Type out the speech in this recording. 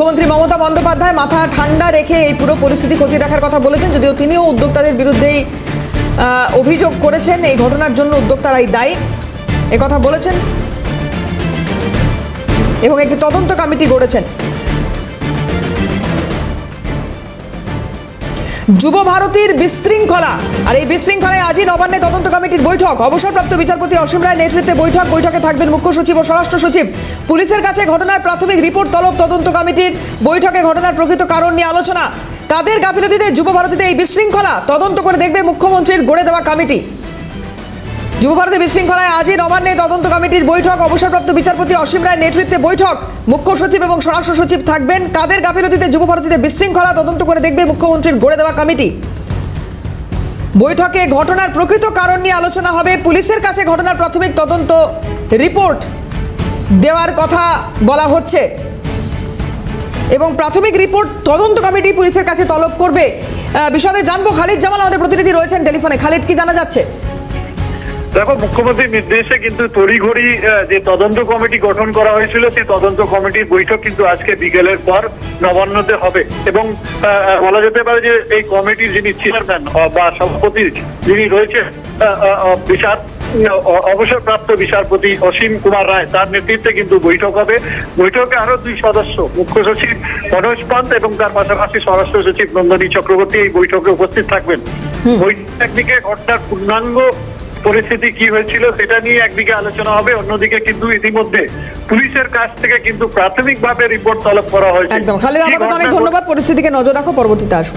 মুখ্যমন্ত্রী মমতা বন্দ্যোপাধ্যায় মাথা ঠান্ডা রেখে এই পুরো পরিস্থিতি খতিয়ে দেখার কথা বলেছেন, যদিও তিনিও উদ্যোক্তাদের বিরুদ্ধেই অভিযোগ করেছেন। এই ঘটনার জন্য উদ্যোক্তারাই দায়ী। কথা বলেছেন এবং একটি তদন্ত কমিটি গড়েছেন। যুব ভারতীর বিশৃঙ্খলা। আর এই বিশৃঙ্খলায় আজই নবান্নে তদন্ত কমিটির বৈঠক। অবসরপ্রাপ্ত বিচারপতি অসীম রায় নেতৃত্বে বৈঠক। বৈঠকে থাকবেন মুখ্য সচিব ও স্বরাষ্ট্র সচিব। পুলিশের কাছে ঘটনার প্রাথমিক রিপোর্ট, তলব তদন্ত কমিটির বৈঠকে ঘটনার প্রকৃত কারণ নিয়ে আলোচনা। কাদের গাফিলতিতে যুব ভারতীতে এই বিশৃঙ্খলা তদন্ত করে দেখবে মুখ্যমন্ত্রীর গড়ে দেওয়া কমিটি। যুব ভারতী বিশৃঙ্খলায় আজই নবান্নে তদন্ত কমিটির বৈঠক। অবসরপ্রাপ্ত বিচারপতি অসীম রায়ের নেতৃত্বে বৈঠক। মুখ্য সচিব এবং স্বরাষ্ট্র সচিব থাকবেন। কাদের গাফিলতিতে যুব ভারতীতে বিশৃঙ্খলা তদন্ত করে দেখবে মুখ্যমন্ত্রীর গড়ে দেওয়া কমিটি। বৈঠকে ঘটনার প্রকৃত কারণ নিয়ে আলোচনা হবে। পুলিশের কাছে ঘটনার প্রাথমিক তদন্ত রিপোর্ট দেওয়ার কথা বলা হচ্ছে। এবং প্রাথমিক রিপোর্ট তদন্ত কমিটি পুলিশের কাছে তলব করবে। বিষয়ে জানব। খালিদ জামাল আমাদের প্রতিনিধি রয়েছেন টেলিফোনে। খালিদ, কি জানা যাচ্ছে? দেখো মুখ্যমন্ত্রীর নির্দেশে কিন্তু তড়িঘড়ি যে তদন্ত কমিটি গঠন করা হয়েছিল সেই তদন্ত কমিটির বৈঠক কিন্তু আজকে বিকেলের পর নবান্নতে হবে। এবং বলা যেতে পারে যে এই কমিটির যিনি চেয়ারম্যান বা সভাপতি যিনি রয়েছে আহ, আহ, আহ, বিচার অবসরপ্রাপ্ত বিচারপতি অসীম কুমার রায় তার নেতৃত্বে কিন্তু বৈঠক হবে। বৈঠকে আরও দুই সদস্য মুখ্য সচিব মনোজ পান্ত এবং তার পাশাপাশি স্বরাষ্ট্র সচিব নন্দনী চক্রবর্তী এই বৈঠকে উপস্থিত থাকবেন। বৈঠক একদিকে ঘটনার পূর্ণাঙ্গ পরিস্থিতি কি হয়েছিল সেটা নিয়ে একদিকে আলোচনা হবে অন্যদিকে কিন্তু ইতিমধ্যে পুলিশের কাছ থেকে কিন্তু প্রাথমিকভাবে রিপোর্ট তলব করা হয়েছে। একদম। খালিদ কি আমাকে অনেক ধন্যবাদ। পরিস্থিতিকে নজর রাখো পরবর্তীতে আসব।